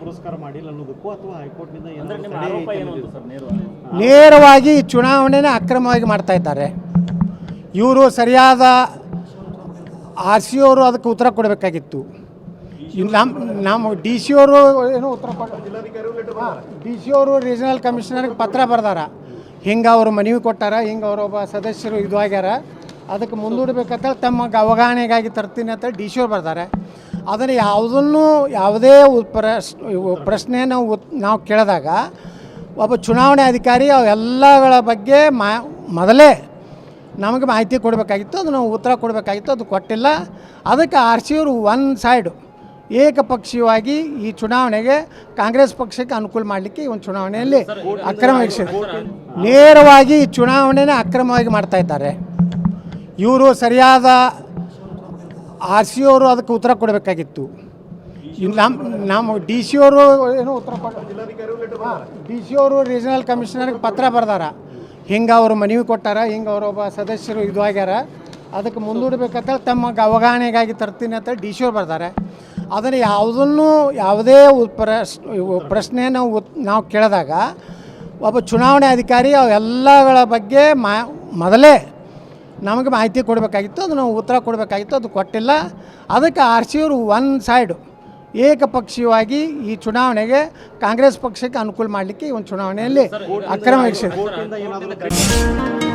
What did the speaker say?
ಪುರಸ್ಕಾರ ಮಾಡಿಲ್ಲ ಅನ್ನೋದಕ್ಕೂ ಅಥವಾ ಹೈಕೋರ್ಟ್ನಿಂದ ಏನಾದ್ರು ನೇರವಾಗಿ? ಚುನಾವಣೆನ ಅಕ್ರಮವಾಗಿ ಮಾಡ್ತಾ ಇದ್ದಾರೆ. ಇವರು ಸರಿಯಾದ ಆರ್ ಸಿ ಅವರು ಅದಕ್ಕೆ ಉತ್ತರ ಕೊಡಬೇಕಾಗಿತ್ತು. ನಮ್ಮ ನಮ್ಮ ಡಿ ಸಿ ಅವರು ಏನು ಉತ್ತರ ಡಿ ಸಿ ಅವರು ರೀಜನಲ್ ಕಮಿಷನರ್ಗೆ ಪತ್ರ ಬರ್ದಾರ. ಹಿಂಗೆ ಅವರು ಮನವಿ ಕೊಟ್ಟಾರ ಹಿಂಗೆ ಅವರೊಬ್ಬ ಸದಸ್ಯರು ಇದು ಆಗ್ಯಾರ. ಅದಕ್ಕೆ ಮುಂದೂಡಬೇಕಂತೇಳಿ ತಮ್ಮ ಅವಗಾಹನೆಗಾಗಿ ತರ್ತೀನಿ ಅಂತ ಡಿ ಸಿ ಅವ್ರು ಬರ್ತಾರೆ ಅದನ್ನು ಯಾವುದನ್ನು ಯಾವುದೇ ಪ್ರಶ್ ಪ್ರಶ್ನೆ ನಾವು ಕೇಳಿದಾಗ ಒಬ್ಬ ಚುನಾವಣೆ ಅಧಿಕಾರಿ ಅವೆಲ್ಲಗಳ ಬಗ್ಗೆ ಮಾ ಮೊದಲೇ ನಮಗೆ ಮಾಹಿತಿ ಕೊಡಬೇಕಾಗಿತ್ತು ಅದು ನಾವು ಉತ್ತರ ಕೊಡಬೇಕಾಗಿತ್ತು, ಅದು ಕೊಟ್ಟಿಲ್ಲ. ಅದಕ್ಕೆ ಆರ್ ಸಿ ಅವರು ಒನ್ ಸೈಡು ಏಕಪಕ್ಷೀಯವಾಗಿ ಈ ಚುನಾವಣೆಗೆ ಕಾಂಗ್ರೆಸ್ ಪಕ್ಷಕ್ಕೆ ಅನುಕೂಲ ಮಾಡಲಿಕ್ಕೆ ಈ ಒಂದು ಚುನಾವಣೆಯಲ್ಲಿ ಅಕ್ರಮ ನೇರವಾಗಿ ಈ ಚುನಾವಣೆನ ಅಕ್ರಮವಾಗಿ ಮಾಡ್ತಾ ಇದ್ದಾರೆ. ಇವರು ಸರಿಯಾದ ಆರ್ ಸಿ ಅವರು ಅದಕ್ಕೆ ಉತ್ತರ ಕೊಡಬೇಕಾಗಿತ್ತು. ನಮ್ಮ ನಮ್ಮ ಡಿ ಸಿ ಅವರು ಏನು ಉತ್ತರ ಡಿ ಸಿ ಅವರು ರೀಜನಲ್ ಕಮಿಷನರ್ಗೆ ಪತ್ರ ಬರ್ದಾರ. ಹಿಂಗೆ ಅವರು ಮನವಿ ಕೊಟ್ಟಾರ, ಹಿಂಗೆ ಅವರೊಬ್ಬ ಸದಸ್ಯರು ಇದು ಆಗ್ಯಾರ. ಅದಕ್ಕೆ ಮುಂದೂಡಬೇಕಂತೇಳಿ ತಮ್ಮ ಅವಗಾಹನೆಗಾಗಿ ತರ್ತೀನಿ ಅಂತೇಳಿ ಡಿ ಸಿ ಅವ್ರು ಬರ್ತಾರೆ ಅದನ್ನು ಯಾವುದನ್ನು ಯಾವುದೇ ಪ್ರಶ್ ಪ್ರಶ್ನೆ ನಾವು ನಾವು ಕೇಳಿದಾಗ, ಒಬ್ಬ ಚುನಾವಣೆ ಅಧಿಕಾರಿ ಅವೆಲ್ಲಗಳ ಬಗ್ಗೆ ಮೊದಲೇ ನಮಗೆ ಮಾಹಿತಿ ಕೊಡಬೇಕಾಗಿತ್ತು ಅದು ನಾವು ಉತ್ತರ ಕೊಡಬೇಕಾಗಿತ್ತು ಅದು ಕೊಟ್ಟಿಲ್ಲ. ಅದಕ್ಕೆ ಆರ್ ಸಿ ಅವರು ಒನ್ ಸೈಡು ಏಕಪಕ್ಷೀಯವಾಗಿ ಈ ಚುನಾವಣೆಗೆ ಕಾಂಗ್ರೆಸ್ ಪಕ್ಷಕ್ಕೆ ಅನುಕೂಲ ಮಾಡಲಿಕ್ಕೆ ಈ ಒಂದು ಚುನಾವಣೆಯಲ್ಲಿ ಅಕ್ರಮ ತಡೆ